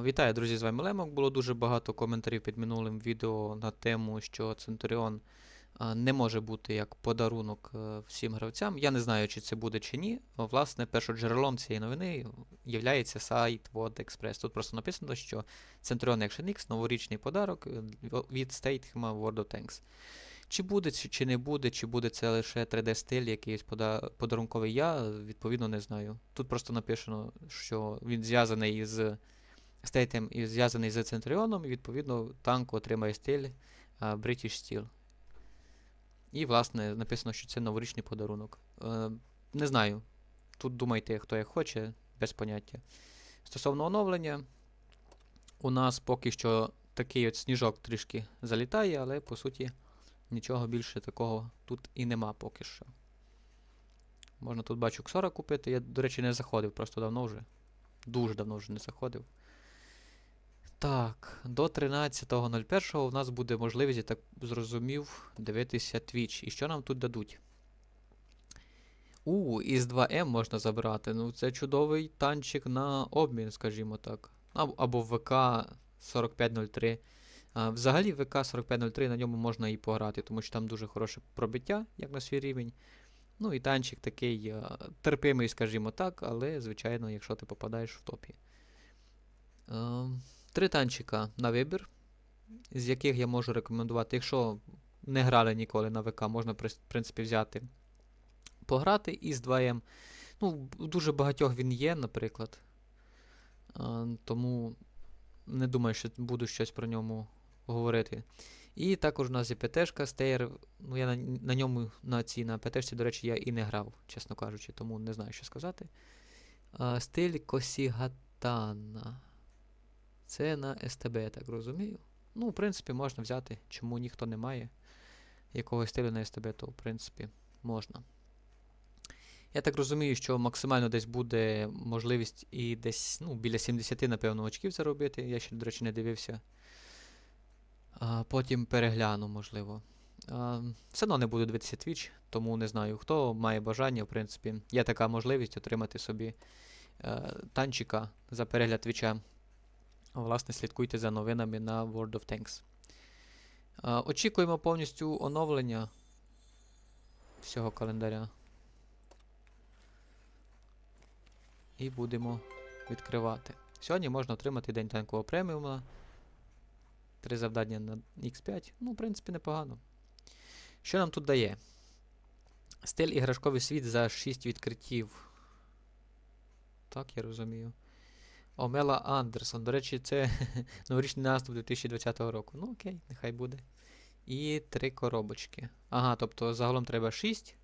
Вітаю, друзі, з вами Лемок. Було дуже багато коментарів під минулим відео на тему, що а, не може бути як подарунок е, всім гравцям. Я не знаю, чи це буде чи ні. Власне, першоджерелом цієї новини є сайт WordExpress. Тут просто написано, що Centurion Action X новорічний подарок е, від Stateham World of Tanks. Чи буде, чи, не буде, чи буде це лише 3D-стиль, якийсь пода- подарунковий, я відповідно не знаю. Тут просто написано, що він зв'язаний із стейтем і зв'язаний з Центріоном, і відповідно танк отримає стиль British Steel. І, власне, написано, що це новорічний подарунок. Е, не знаю. Тут думайте, хто як хоче, без поняття. Стосовно оновлення, у нас поки що такий от сніжок трішки залітає, але по суті нічого більше такого тут і нема поки що. Можна тут бачу Ксора купити. Я, до речі, не заходив, просто давно вже. Дуже давно вже не заходив. Так, до 13.01 у нас буде можливість, я так зрозумів, дивитися Twitch. І що нам тут дадуть? У, із 2М можна забрати. Ну, це чудовий танчик на обмін, скажімо так. Аб- Або ВК 4503. А, взагалі, ВК 4503 на ньому можна і пограти, тому що там дуже хороше пробиття, як на свій рівень. Ну і танчик такий а, терпимий, скажімо так, але, звичайно, якщо ти попадаєш в топі. Ем, Три танчика на вибір, з яких я можу рекомендувати, якщо не грали ніколи на ВК, можна в принципі взяти. Пограти із 2М. Ну, дуже багатьох він є, наприклад. Тому не думаю, що буду щось про ньому говорити. І також у нас є ПТшка Стейр. Ну, я на, на ньому на цій на ПТшці, до речі, я і не грав, чесно кажучи, тому не знаю, що сказати. А, стиль Косігатана. Це на СТБ, я так розумію. Ну, в принципі, можна взяти, чому ніхто не має якогось стилю на СТБ, то в принципі можна. Я так розумію, що максимально десь буде можливість і десь ну, біля 70, напевно, очків заробити. Я ще, до речі, не дивився. А, потім перегляну, можливо. А, все одно не буду дивитися Twitch, тому не знаю, хто має бажання, в принципі. Є така можливість отримати собі е, танчика за перегляд Твіча. Власне, слідкуйте за новинами на World of Tanks. Очікуємо повністю оновлення всього календаря. І будемо відкривати. Сьогодні можна отримати день танкового преміума. Три завдання на X5. Ну, в принципі, непогано. Що нам тут дає? Стиль іграшковий світ за 6 відкриттів. Так, я розумію. Омела Андерсон. До речі, це новорічний наступ 2020 року. Ну, окей, нехай буде. І три коробочки. Ага, тобто загалом треба 6,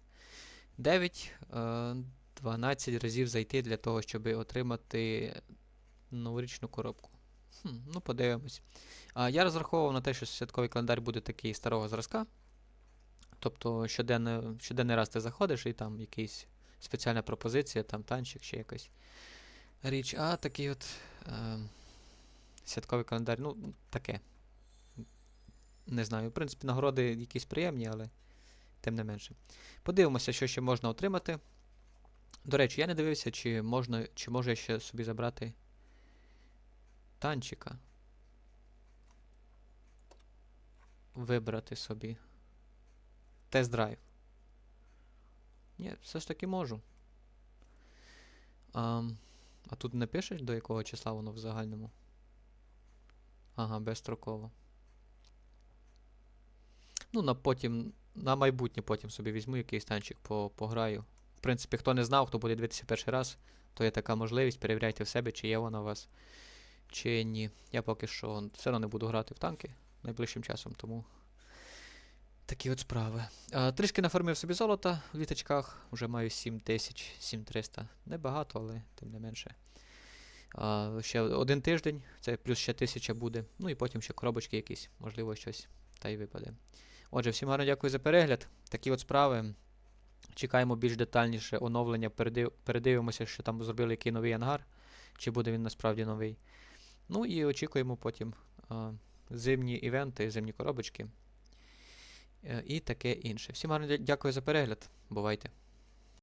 9, е, 12 разів зайти для того, щоб отримати новорічну коробку. Хм, ну, подивимось. А, я розраховував на те, що святковий календар буде такий старого зразка. Тобто щоденно, щоденний раз ти заходиш і там якась спеціальна пропозиція, там танчик чи якась річ. А такий от е, святковий календар, ну, таке. Не знаю. В принципі, нагороди якісь приємні, але тим не менше. Подивимося, що ще можна отримати. До речі, я не дивився, чи можна, чи можу я ще собі забрати танчика. Вибрати собі. Тест-драйв. Ні, все ж таки можу. А, а тут не пишеш, до якого числа воно в загальному? Ага, безстроково. Ну, на потім, на майбутнє потім собі візьму якийсь танчик по, пограю. В принципі, хто не знав, хто буде дивитися перший раз, то є така можливість. Перевіряйте в себе, чи є вона у вас, чи ні. Я поки що все одно не буду грати в танки найближчим часом, тому такі от справи. А, трішки нафармив собі золота в літачках, вже маю 7000, 7300. Небагато, але тим не менше. А, ще один тиждень, це плюс ще 1000 буде. Ну і потім ще коробочки якісь, можливо, щось та й випаде. Отже, всім гарно дякую за перегляд. Такі от справи. Чекаємо більш детальніше оновлення. Передив... Передивимося, що там зробили який новий ангар, чи буде він насправді новий. Ну і очікуємо потім а, зимні івенти, зимні коробочки і таке інше. Всім гарно дякую за перегляд. Бувайте!